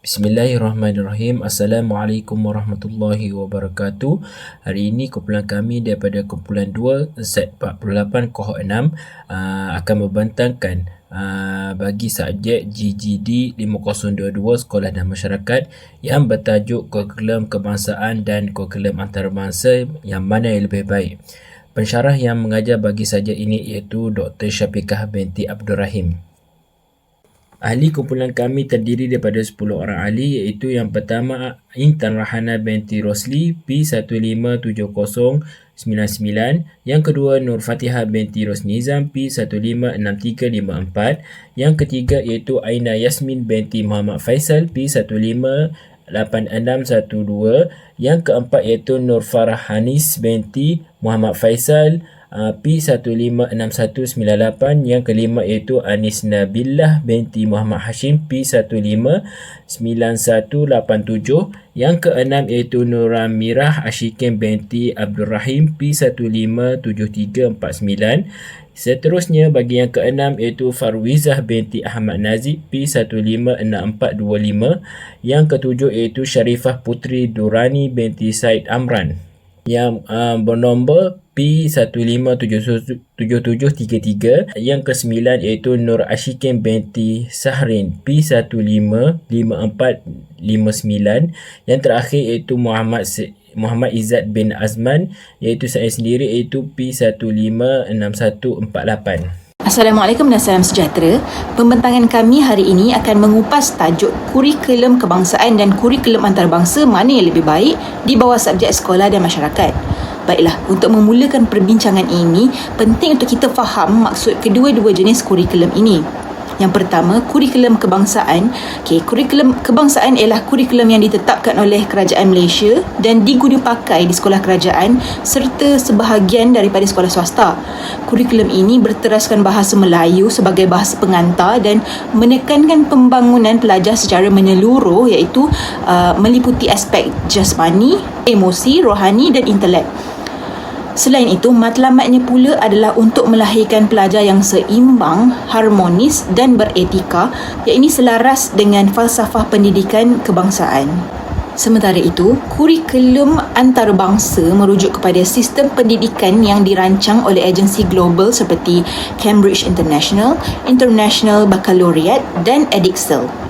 Bismillahirrahmanirrahim. Assalamualaikum warahmatullahi wabarakatuh. Hari ini kumpulan kami daripada kumpulan 2 set 48 kohort 6 uh, akan membentangkan uh, bagi subjek GGD 5022 Sekolah dan Masyarakat yang bertajuk Kurikulum Kebangsaan dan Kurikulum Antarabangsa yang mana yang lebih baik. Pensyarah yang mengajar bagi subjek ini iaitu Dr. Syafiqah binti Abdul Rahim. Ahli kumpulan kami terdiri daripada 10 orang ahli iaitu yang pertama Intan Rahana binti Rosli P157099, yang kedua Nur Fatihah binti Rosnizam P156354, yang ketiga iaitu Aina Yasmin binti Muhammad Faisal P158612, yang keempat iaitu Nur Farah Hanis binti Muhammad Faisal uh, P156198 yang kelima iaitu Anis Nabilah binti Muhammad Hashim P159187 yang keenam iaitu Nura Mirah Ashikin binti Abdul Rahim P157349 Seterusnya bagi yang keenam iaitu Farwizah binti Ahmad Nazib P156425 Yang ketujuh iaitu Sharifah Putri Durani binti Said Amran yang uh, bernombor P157733 yang kesembilan iaitu Nur Ashikin binti Sahrin P155459 yang terakhir iaitu Muhammad Muhammad Izzat bin Azman iaitu saya sendiri iaitu P156148 Assalamualaikum dan salam sejahtera. Pembentangan kami hari ini akan mengupas tajuk kurikulum kebangsaan dan kurikulum antarabangsa mana yang lebih baik di bawah subjek sekolah dan masyarakat. Baiklah, untuk memulakan perbincangan ini, penting untuk kita faham maksud kedua-dua jenis kurikulum ini. Yang pertama, kurikulum kebangsaan. Okay, kurikulum kebangsaan ialah kurikulum yang ditetapkan oleh kerajaan Malaysia dan diguna pakai di sekolah kerajaan serta sebahagian daripada sekolah swasta. Kurikulum ini berteraskan bahasa Melayu sebagai bahasa pengantar dan menekankan pembangunan pelajar secara menyeluruh iaitu uh, meliputi aspek jasmani, emosi, rohani dan intelek. Selain itu, matlamatnya pula adalah untuk melahirkan pelajar yang seimbang, harmonis dan beretika ini selaras dengan falsafah pendidikan kebangsaan. Sementara itu, kurikulum antarabangsa merujuk kepada sistem pendidikan yang dirancang oleh agensi global seperti Cambridge International, International Baccalaureate dan Edexcel.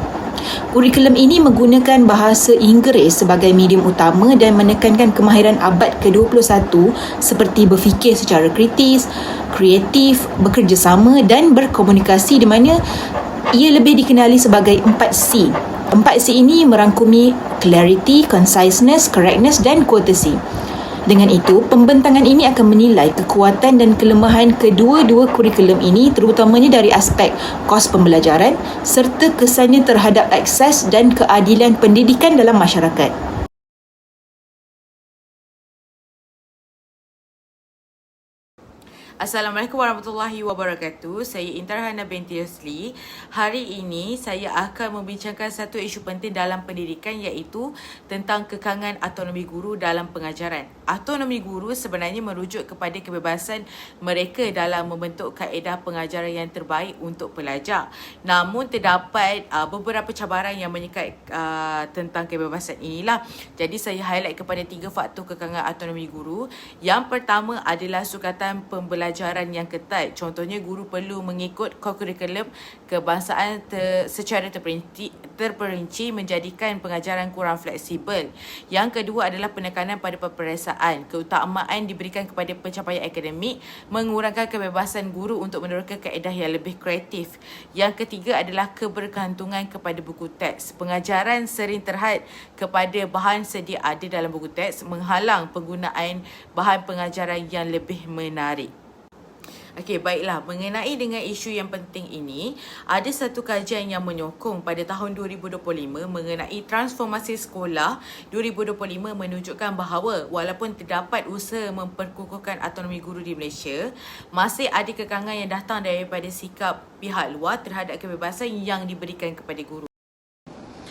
Kurikulum ini menggunakan bahasa Inggeris sebagai medium utama dan menekankan kemahiran abad ke-21 seperti berfikir secara kritis, kreatif, bekerjasama dan berkomunikasi di mana ia lebih dikenali sebagai 4C. 4C ini merangkumi clarity, conciseness, correctness dan courtesy. Dengan itu, pembentangan ini akan menilai kekuatan dan kelemahan kedua-dua kurikulum ini terutamanya dari aspek kos pembelajaran serta kesannya terhadap akses dan keadilan pendidikan dalam masyarakat. Assalamualaikum warahmatullahi wabarakatuh. Saya Intarhana binti Yusli. Hari ini saya akan membincangkan satu isu penting dalam pendidikan iaitu tentang kekangan autonomi guru dalam pengajaran. Autonomi guru sebenarnya merujuk kepada kebebasan mereka dalam membentuk kaedah pengajaran yang terbaik untuk pelajar. Namun terdapat uh, beberapa cabaran yang menyekat uh, tentang kebebasan inilah. Jadi saya highlight kepada tiga faktor kekangan autonomi guru. Yang pertama adalah sukatan pembelajaran pelajaran yang ketat. Contohnya guru perlu mengikut kurikulum kebangsaan ter, secara terperinci, terperinci menjadikan pengajaran kurang fleksibel. Yang kedua adalah penekanan pada peperiksaan. Keutamaan diberikan kepada pencapaian akademik, mengurangkan kebebasan guru untuk meneruskan kaedah yang lebih kreatif. Yang ketiga adalah kebergantungan kepada buku teks. Pengajaran sering terhad kepada bahan sedia ada dalam buku teks menghalang penggunaan bahan pengajaran yang lebih menarik. Okey, baiklah. Mengenai dengan isu yang penting ini, ada satu kajian yang menyokong pada tahun 2025 mengenai transformasi sekolah 2025 menunjukkan bahawa walaupun terdapat usaha memperkukuhkan autonomi guru di Malaysia, masih ada kekangan yang datang daripada sikap pihak luar terhadap kebebasan yang diberikan kepada guru.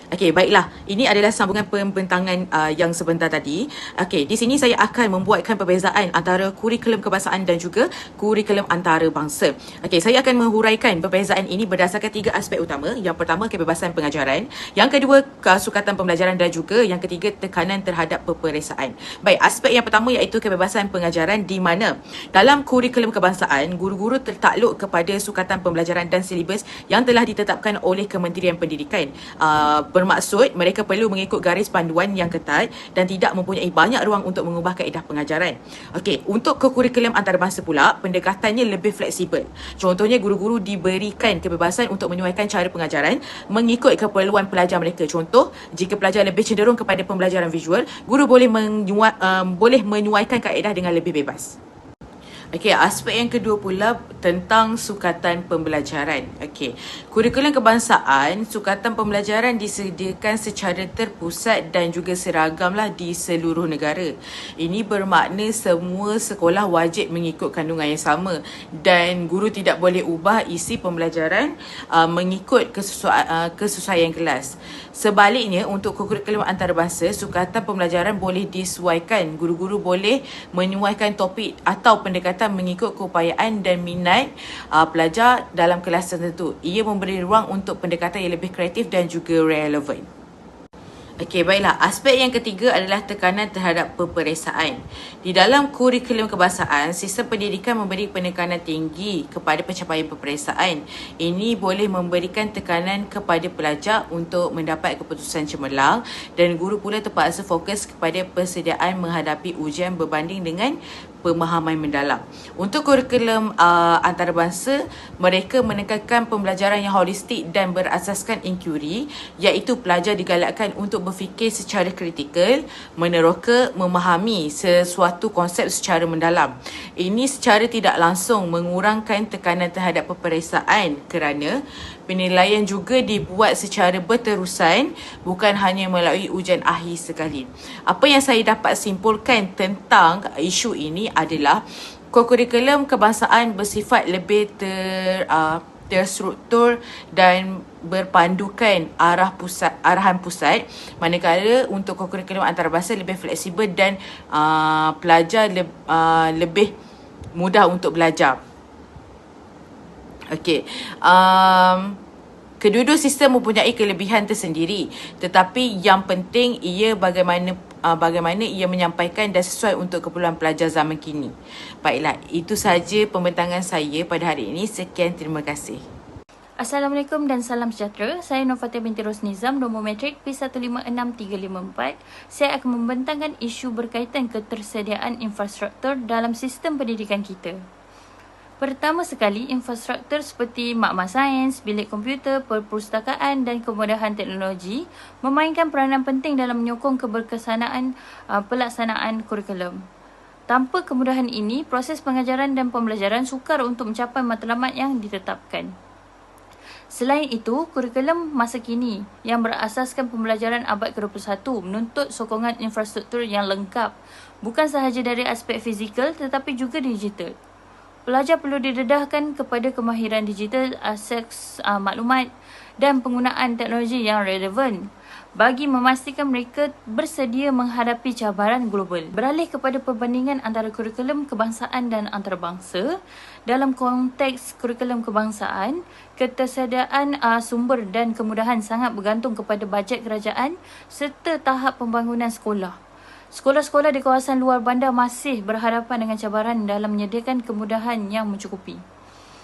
Okey, baiklah. Ini adalah sambungan pembentangan uh, yang sebentar tadi. Okey, di sini saya akan membuatkan perbezaan antara kurikulum kebangsaan dan juga kurikulum antarabangsa. Okey, saya akan menghuraikan perbezaan ini berdasarkan tiga aspek utama. Yang pertama, kebebasan pengajaran. Yang kedua, kesukatan pembelajaran dan juga yang ketiga, tekanan terhadap peperiksaan. Baik, aspek yang pertama iaitu kebebasan pengajaran di mana dalam kurikulum kebangsaan, guru-guru tertakluk kepada sukatan pembelajaran dan silibus yang telah ditetapkan oleh Kementerian Pendidikan. Uh, bermaksud mereka perlu mengikut garis panduan yang ketat dan tidak mempunyai banyak ruang untuk mengubah kaedah pengajaran. Okey, untuk ke kurikulum antarabangsa pula, pendekatannya lebih fleksibel. Contohnya guru-guru diberikan kebebasan untuk menyesuaikan cara pengajaran mengikut keperluan pelajar mereka. Contoh, jika pelajar lebih cenderung kepada pembelajaran visual, guru boleh menyuai, um, boleh menyuaikan kaedah dengan lebih bebas. Okey, aspek yang kedua pula tentang sukatan pembelajaran. Okey, kurikulum kebangsaan, sukatan pembelajaran disediakan secara terpusat dan juga seragamlah di seluruh negara. Ini bermakna semua sekolah wajib mengikut kandungan yang sama dan guru tidak boleh ubah isi pembelajaran uh, mengikut kesesuaian, uh, kesesuaian kelas. Sebaliknya, untuk kurikulum antarabangsa, sukatan pembelajaran boleh disesuaikan. Guru-guru boleh menyuaikan topik atau pendekatan pendekatan mengikut keupayaan dan minat uh, pelajar dalam kelas tertentu. Ia memberi ruang untuk pendekatan yang lebih kreatif dan juga relevan. Okey, baiklah. Aspek yang ketiga adalah tekanan terhadap peperiksaan. Di dalam kurikulum kebangsaan, sistem pendidikan memberi penekanan tinggi kepada pencapaian peperiksaan. Ini boleh memberikan tekanan kepada pelajar untuk mendapat keputusan cemerlang dan guru pula terpaksa fokus kepada persediaan menghadapi ujian berbanding dengan pemahaman mendalam. Untuk kurikulum uh, antarabangsa, mereka menekankan pembelajaran yang holistik dan berasaskan inquiry iaitu pelajar digalakkan untuk berfikir secara kritikal, meneroka, memahami sesuatu konsep secara mendalam. Ini secara tidak langsung mengurangkan tekanan terhadap peperiksaan kerana penilaian juga dibuat secara berterusan bukan hanya melalui ujian akhir sekali. Apa yang saya dapat simpulkan tentang isu ini adalah kurikulum kebangsaan bersifat lebih ter uh, terstruktur dan berpandukan arah pusat arahan pusat manakala untuk kurikulum antarabangsa lebih fleksibel dan uh, pelajar le, uh, lebih mudah untuk belajar. Okey. Um, kedua-dua sistem mempunyai kelebihan tersendiri. Tetapi yang penting ia bagaimana uh, bagaimana ia menyampaikan dan sesuai untuk keperluan pelajar zaman kini. Baiklah, itu sahaja pembentangan saya pada hari ini. Sekian, terima kasih. Assalamualaikum dan salam sejahtera. Saya Nofatia binti Rosnizam, nombor metrik P156354. Saya akan membentangkan isu berkaitan ketersediaan infrastruktur dalam sistem pendidikan kita. Pertama sekali, infrastruktur seperti makmal sains, bilik komputer, perpustakaan dan kemudahan teknologi memainkan peranan penting dalam menyokong keberkesanaan uh, pelaksanaan kurikulum. Tanpa kemudahan ini, proses pengajaran dan pembelajaran sukar untuk mencapai matlamat yang ditetapkan. Selain itu, kurikulum masa kini yang berasaskan pembelajaran abad ke-21 menuntut sokongan infrastruktur yang lengkap bukan sahaja dari aspek fizikal tetapi juga digital. Pelajar perlu didedahkan kepada kemahiran digital, akses uh, maklumat dan penggunaan teknologi yang relevan bagi memastikan mereka bersedia menghadapi cabaran global. Beralih kepada perbandingan antara kurikulum kebangsaan dan antarabangsa, dalam konteks kurikulum kebangsaan, ketersediaan uh, sumber dan kemudahan sangat bergantung kepada bajet kerajaan serta tahap pembangunan sekolah. Sekolah-sekolah di kawasan luar bandar masih berhadapan dengan cabaran dalam menyediakan kemudahan yang mencukupi.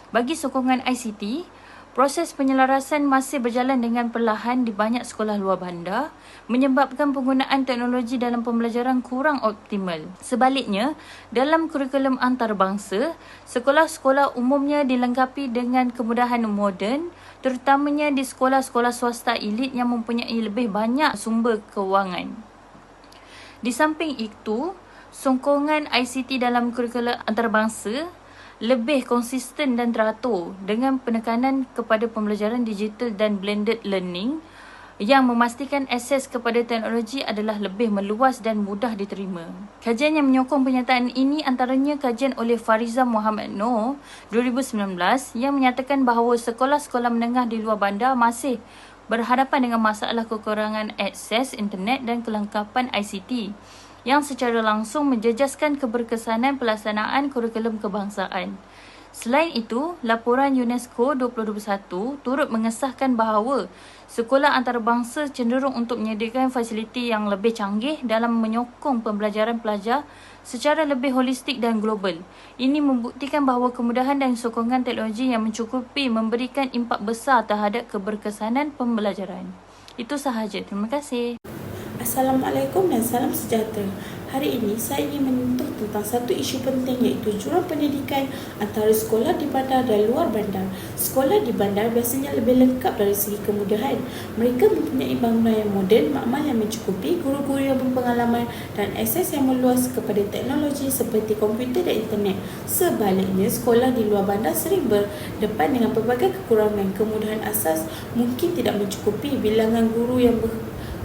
Bagi sokongan ICT, proses penyelarasan masih berjalan dengan perlahan di banyak sekolah luar bandar menyebabkan penggunaan teknologi dalam pembelajaran kurang optimal. Sebaliknya, dalam kurikulum antarabangsa, sekolah-sekolah umumnya dilengkapi dengan kemudahan moden terutamanya di sekolah-sekolah swasta elit yang mempunyai lebih banyak sumber kewangan. Di samping itu, sokongan ICT dalam kurikulum antarabangsa lebih konsisten dan teratur dengan penekanan kepada pembelajaran digital dan blended learning yang memastikan akses kepada teknologi adalah lebih meluas dan mudah diterima. Kajian yang menyokong penyataan ini antaranya kajian oleh Fariza Muhammad Noor 2019 yang menyatakan bahawa sekolah-sekolah menengah di luar bandar masih berhadapan dengan masalah kekurangan akses internet dan kelengkapan ICT yang secara langsung menjejaskan keberkesanan pelaksanaan kurikulum kebangsaan. Selain itu, laporan UNESCO 2021 turut mengesahkan bahawa sekolah antarabangsa cenderung untuk menyediakan fasiliti yang lebih canggih dalam menyokong pembelajaran pelajar secara lebih holistik dan global. Ini membuktikan bahawa kemudahan dan sokongan teknologi yang mencukupi memberikan impak besar terhadap keberkesanan pembelajaran. Itu sahaja. Terima kasih. Assalamualaikum dan salam sejahtera. Hari ini saya ingin menyentuh tentang satu isu penting iaitu jurang pendidikan antara sekolah di bandar dan luar bandar. Sekolah di bandar biasanya lebih lengkap dari segi kemudahan. Mereka mempunyai bangunan yang moden, makmal yang mencukupi, guru-guru yang berpengalaman dan akses yang meluas kepada teknologi seperti komputer dan internet. Sebaliknya, sekolah di luar bandar sering berdepan dengan pelbagai kekurangan. Kemudahan asas mungkin tidak mencukupi bilangan guru yang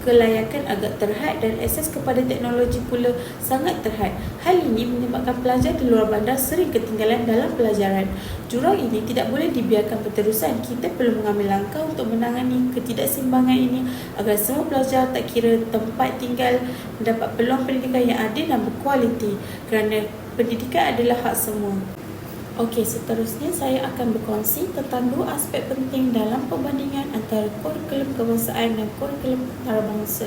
kelayakan agak terhad dan akses kepada teknologi pula sangat terhad. Hal ini menyebabkan pelajar di luar bandar sering ketinggalan dalam pelajaran. Jurang ini tidak boleh dibiarkan berterusan. Kita perlu mengambil langkah untuk menangani ketidaksimbangan ini agar semua pelajar tak kira tempat tinggal mendapat peluang pendidikan yang adil dan berkualiti kerana pendidikan adalah hak semua. Okey, seterusnya saya akan berkongsi tentang dua aspek penting dalam perbandingan antara kurikulum kebangsaan dan kurikulum antarabangsa.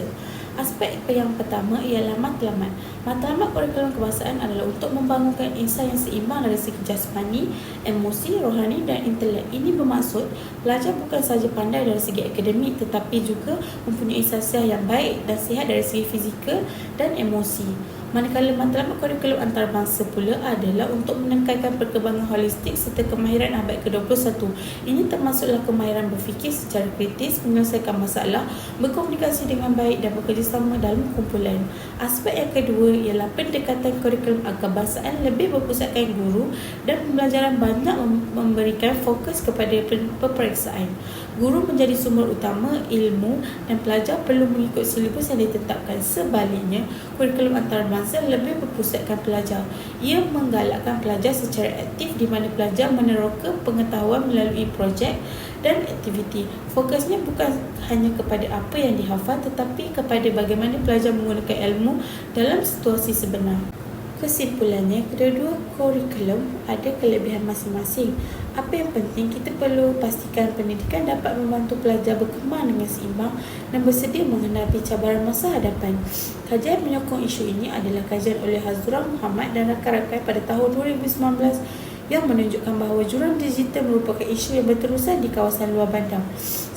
Aspek yang pertama ialah matlamat. Matlamat kurikulum kebangsaan adalah untuk membangunkan insan yang seimbang dari segi jasmani, emosi, rohani dan intelek. Ini bermaksud pelajar bukan sahaja pandai dari segi akademik tetapi juga mempunyai sasiah yang baik dan sihat dari segi fizikal dan emosi. Manakala matlamat kurikulum antarabangsa pula adalah untuk menekankan perkembangan holistik serta kemahiran abad ke-21. Ini termasuklah kemahiran berfikir secara kritis, menyelesaikan masalah, berkomunikasi dengan baik dan bekerjasama dalam kumpulan. Aspek yang kedua ialah pendekatan kurikulum kebangsaan lebih berpusatkan guru dan pembelajaran banyak memberikan fokus kepada peperiksaan. Guru menjadi sumber utama ilmu dan pelajar perlu mengikut silibus yang ditetapkan. Sebaliknya, kurikulum antarabangsa lebih berpusatkan pelajar. Ia menggalakkan pelajar secara aktif di mana pelajar meneroka pengetahuan melalui projek dan aktiviti. Fokusnya bukan hanya kepada apa yang dihafal tetapi kepada bagaimana pelajar menggunakan ilmu dalam situasi sebenar. Kesimpulannya, kedua-dua kurikulum ada kelebihan masing-masing. Apa yang penting, kita perlu pastikan pendidikan dapat membantu pelajar berkembang dengan seimbang dan bersedia menghadapi cabaran masa hadapan. Kajian menyokong isu ini adalah kajian oleh Hazura Muhammad dan rakan-rakan pada tahun 2019 yang menunjukkan bahawa jurang digital merupakan isu yang berterusan di kawasan luar bandar.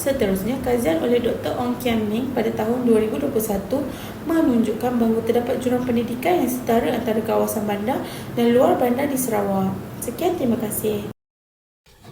Seterusnya, kajian oleh Dr. Ong Kian Ming pada tahun 2021 menunjukkan bahawa terdapat jurang pendidikan yang setara antara kawasan bandar dan luar bandar di Sarawak. Sekian, terima kasih.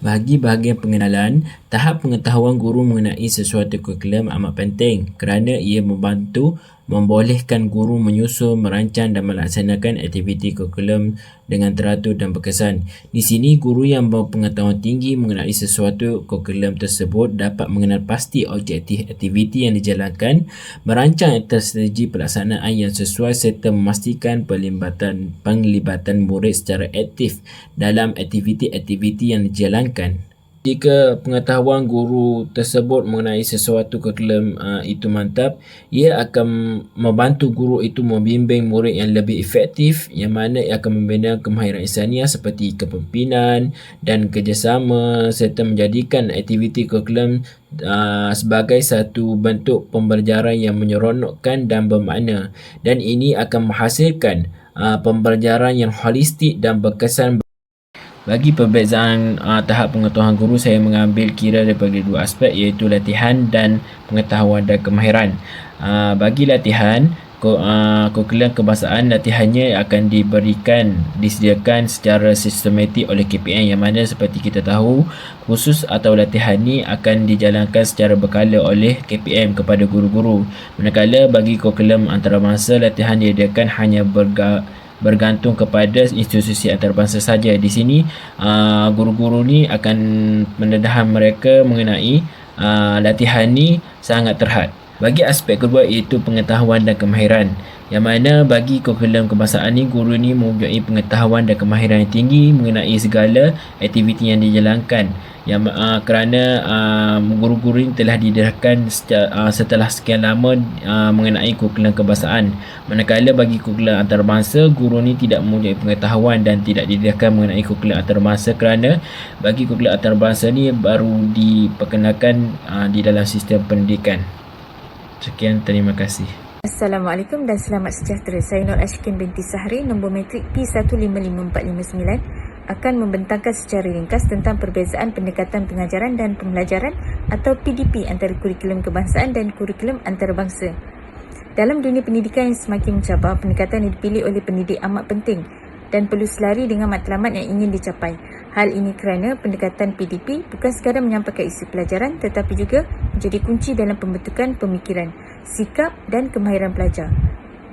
Bagi bahagian pengenalan, tahap pengetahuan guru mengenai sesuatu kurikulum amat penting kerana ia membantu membolehkan guru menyusun, merancang dan melaksanakan aktiviti kurikulum dengan teratur dan berkesan. Di sini, guru yang berpengetahuan tinggi mengenai sesuatu kurikulum tersebut dapat mengenal pasti objektif aktiviti yang dijalankan, merancang strategi pelaksanaan yang sesuai serta memastikan pelibatan penglibatan murid secara aktif dalam aktiviti-aktiviti yang dijalankan. Jika pengetahuan guru tersebut mengenai sesuatu kurikulum uh, itu mantap, ia akan membantu guru itu membimbing murid yang lebih efektif yang mana ia akan membina kemahiran insaniah seperti kepimpinan dan kerjasama serta menjadikan aktiviti kurikulum uh, sebagai satu bentuk pembelajaran yang menyeronokkan dan bermakna. Dan ini akan menghasilkan uh, pembelajaran yang holistik dan berkesan bagi perbezaan uh, tahap pengetahuan guru, saya mengambil kira daripada dua aspek iaitu latihan dan pengetahuan dan kemahiran. Uh, bagi latihan, kurikulum uh, kebangsaan latihannya akan diberikan disediakan secara sistematik oleh KPM yang mana seperti kita tahu khusus atau latihan ini akan dijalankan secara berkala oleh KPM kepada guru-guru manakala bagi kurikulum antarabangsa latihan diadakan hanya berga bergantung kepada institusi antarabangsa saja. Di sini uh, guru-guru ni akan mendedahan mereka mengenai uh, latihan ni sangat terhad. Bagi aspek kedua iaitu pengetahuan dan kemahiran. Yang mana bagi kurikulum kebangsaan ni guru ni mempunyai pengetahuan dan kemahiran yang tinggi mengenai segala aktiviti yang dijalankan. Yang uh, kerana uh, guru-guru ini telah didedahkan uh, setelah sekian lama uh, mengenai kurikulum kebangsaan. Manakala bagi kurikulum antarabangsa guru ini tidak mempunyai pengetahuan dan tidak didedahkan mengenai kurikulum antarabangsa kerana bagi kurikulum antarabangsa ni baru diperkenalkan uh, di dalam sistem pendidikan sekian terima kasih Assalamualaikum dan selamat sejahtera. Saya Nur Ashkin binti Sahri, nombor metrik P155459 akan membentangkan secara ringkas tentang perbezaan pendekatan pengajaran dan pembelajaran atau PDP antara kurikulum kebangsaan dan kurikulum antarabangsa. Dalam dunia pendidikan yang semakin mencabar, pendekatan yang dipilih oleh pendidik amat penting dan perlu selari dengan matlamat yang ingin dicapai. Hal ini kerana pendekatan PDP bukan sekadar menyampaikan isu pelajaran tetapi juga menjadi kunci dalam pembentukan pemikiran, sikap dan kemahiran pelajar.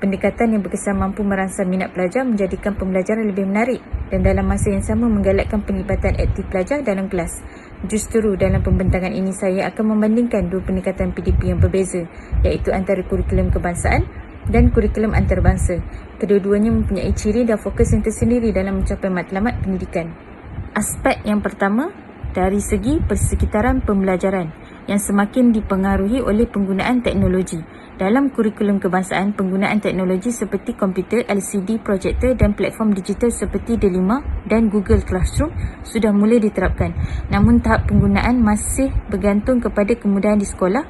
Pendekatan yang berkesan mampu merangsang minat pelajar menjadikan pembelajaran lebih menarik dan dalam masa yang sama menggalakkan penglibatan aktif pelajar dalam kelas. Justru dalam pembentangan ini saya akan membandingkan dua pendekatan PDP yang berbeza iaitu antara kurikulum kebangsaan dan kurikulum antarabangsa. Kedua-duanya mempunyai ciri dan fokus yang tersendiri dalam mencapai matlamat pendidikan. Aspek yang pertama dari segi persekitaran pembelajaran yang semakin dipengaruhi oleh penggunaan teknologi. Dalam kurikulum kebangsaan, penggunaan teknologi seperti komputer, LCD, projektor dan platform digital seperti D5 dan Google Classroom sudah mulai diterapkan. Namun tahap penggunaan masih bergantung kepada kemudahan di sekolah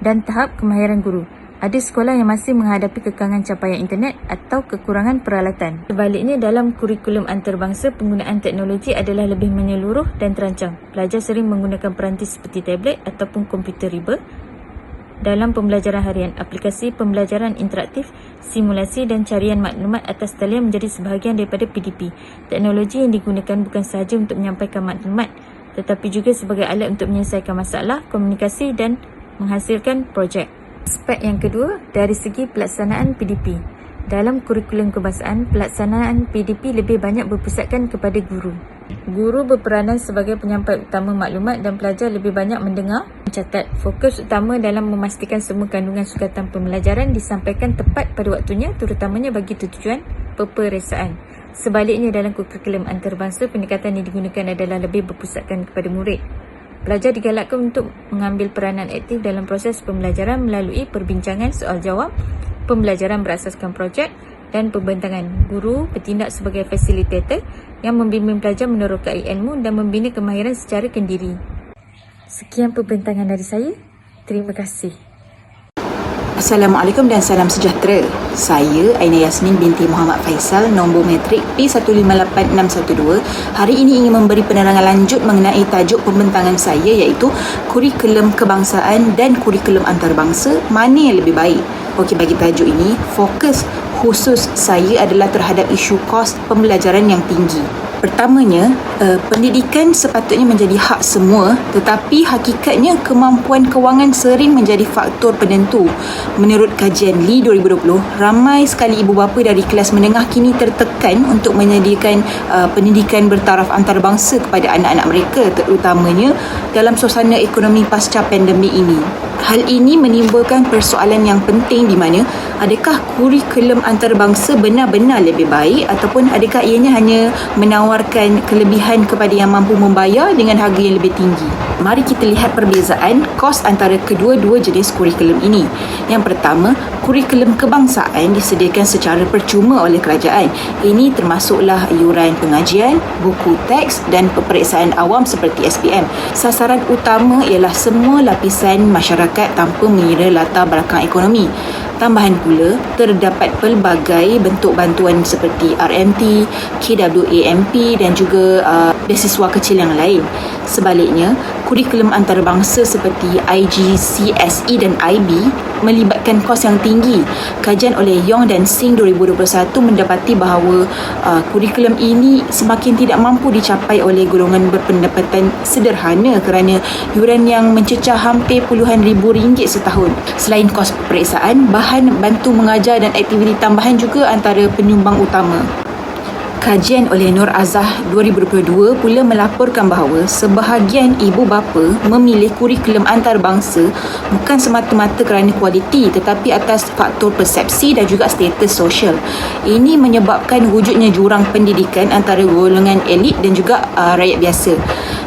dan tahap kemahiran guru. Ada sekolah yang masih menghadapi kekangan capaian internet atau kekurangan peralatan. Sebaliknya, dalam kurikulum antarabangsa, penggunaan teknologi adalah lebih menyeluruh dan terancang. Pelajar sering menggunakan perantis seperti tablet ataupun komputer riba dalam pembelajaran harian. Aplikasi pembelajaran interaktif, simulasi dan carian maklumat atas talian menjadi sebahagian daripada PDP. Teknologi yang digunakan bukan sahaja untuk menyampaikan maklumat tetapi juga sebagai alat untuk menyelesaikan masalah, komunikasi dan menghasilkan projek. Aspek yang kedua dari segi pelaksanaan PDP. Dalam kurikulum kebangsaan, pelaksanaan PDP lebih banyak berpusatkan kepada guru. Guru berperanan sebagai penyampai utama maklumat dan pelajar lebih banyak mendengar, mencatat. Fokus utama dalam memastikan semua kandungan sukatan pembelajaran disampaikan tepat pada waktunya terutamanya bagi tujuan peperiksaan. Sebaliknya dalam kurikulum antarabangsa, pendekatan yang digunakan adalah lebih berpusatkan kepada murid. Pelajar digalakkan untuk mengambil peranan aktif dalam proses pembelajaran melalui perbincangan soal jawab, pembelajaran berasaskan projek, dan pembentangan. Guru bertindak sebagai fasilitator yang membimbing pelajar menerokai ilmu dan membina kemahiran secara kendiri. Sekian pembentangan dari saya. Terima kasih. Assalamualaikum dan salam sejahtera. Saya Aina Yasmin binti Muhammad Faisal, nombor metrik P158612. Hari ini ingin memberi penerangan lanjut mengenai tajuk pembentangan saya iaitu kurikulum kebangsaan dan kurikulum antarabangsa, mana yang lebih baik. Okey, bagi tajuk ini, fokus khusus saya adalah terhadap isu kos pembelajaran yang tinggi. Pertamanya, uh, pendidikan sepatutnya menjadi hak semua tetapi hakikatnya kemampuan kewangan sering menjadi faktor penentu. Menurut kajian Lee 2020, ramai sekali ibu bapa dari kelas menengah kini tertekan untuk menyediakan uh, pendidikan bertaraf antarabangsa kepada anak-anak mereka terutamanya dalam suasana ekonomi pasca pandemik ini. Hal ini menimbulkan persoalan yang penting di mana adakah kurikulum antarabangsa benar-benar lebih baik ataupun adakah ianya hanya menawarkan kelebihan kepada yang mampu membayar dengan harga yang lebih tinggi. Mari kita lihat perbezaan kos antara kedua-dua jenis kurikulum ini. Yang pertama, kurikulum kebangsaan disediakan secara percuma oleh kerajaan. Ini termasuklah iuran pengajian, buku teks dan peperiksaan awam seperti SPM. Sasaran utama ialah semua lapisan masyarakat masyarakat tanpa mengira latar belakang ekonomi. Tambahan pula, terdapat pelbagai bentuk bantuan seperti RMT, KWAMP dan juga uh, beasiswa kecil yang lain. Sebaliknya, kurikulum antarabangsa seperti IGCSE dan IB melibatkan kos yang tinggi. Kajian oleh Yong dan Singh 2021 mendapati bahawa uh, kurikulum ini semakin tidak mampu dicapai oleh golongan berpendapatan sederhana kerana yuran yang mencecah hampir puluhan ribu ringgit setahun. Selain kos peperiksaan, bahan bantu mengajar dan aktiviti tambahan juga antara penyumbang utama. Kajian oleh Nur Azah 2022 pula melaporkan bahawa sebahagian ibu bapa memilih kurikulum antarabangsa bukan semata-mata kerana kualiti tetapi atas faktor persepsi dan juga status sosial. Ini menyebabkan wujudnya jurang pendidikan antara golongan elit dan juga uh, rakyat biasa.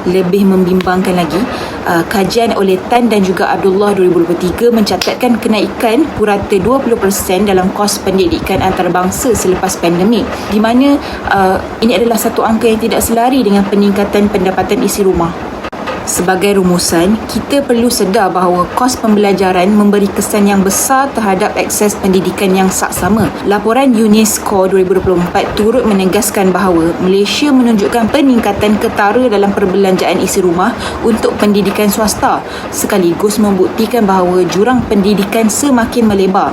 Lebih membimbangkan lagi, uh, kajian oleh Tan dan juga Abdullah 2023 mencatatkan kenaikan purata 20% dalam kos pendidikan antarabangsa selepas pandemik di mana uh, ini adalah satu angka yang tidak selari dengan peningkatan pendapatan isi rumah. Sebagai rumusan, kita perlu sedar bahawa kos pembelajaran memberi kesan yang besar terhadap akses pendidikan yang saksama. Laporan UNESCO 2024 turut menegaskan bahawa Malaysia menunjukkan peningkatan ketara dalam perbelanjaan isi rumah untuk pendidikan swasta sekaligus membuktikan bahawa jurang pendidikan semakin melebar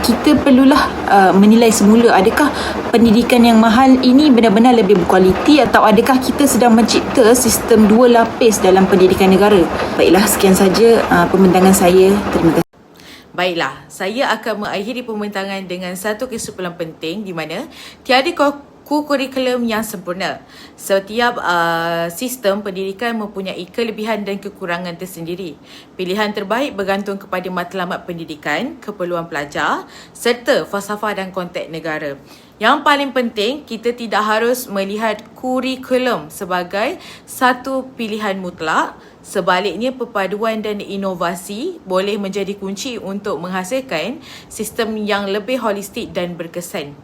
kita perlulah uh, menilai semula adakah pendidikan yang mahal ini benar-benar lebih berkualiti atau adakah kita sedang mencipta sistem dua lapis dalam pendidikan negara. Baiklah sekian saja uh, pembentangan saya. Terima kasih. Baiklah, saya akan mengakhiri pembentangan dengan satu kesimpulan penting di mana tiada kurikulum yang sempurna. Setiap uh, sistem pendidikan mempunyai kelebihan dan kekurangan tersendiri. Pilihan terbaik bergantung kepada matlamat pendidikan, keperluan pelajar serta falsafah dan konteks negara. Yang paling penting, kita tidak harus melihat kurikulum sebagai satu pilihan mutlak. Sebaliknya, perpaduan dan inovasi boleh menjadi kunci untuk menghasilkan sistem yang lebih holistik dan berkesan.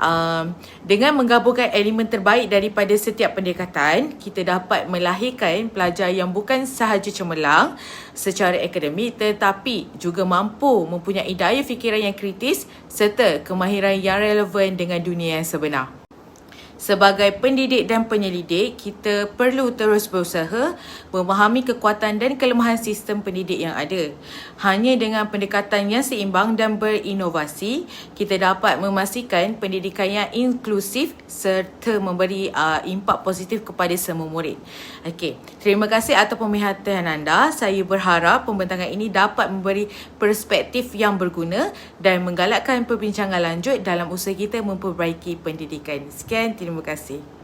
Um, dengan menggabungkan elemen terbaik daripada setiap pendekatan, kita dapat melahirkan pelajar yang bukan sahaja cemerlang secara akademik tetapi juga mampu mempunyai daya fikiran yang kritis serta kemahiran yang relevan dengan dunia yang sebenar. Sebagai pendidik dan penyelidik, kita perlu terus berusaha memahami kekuatan dan kelemahan sistem pendidik yang ada. Hanya dengan pendekatan yang seimbang dan berinovasi, kita dapat memastikan pendidikan yang inklusif serta memberi uh, impak positif kepada semua murid. Okey, terima kasih atas pemerhatian anda. Saya berharap pembentangan ini dapat memberi perspektif yang berguna dan menggalakkan perbincangan lanjut dalam usaha kita memperbaiki pendidikan. Sekian, terima kasih.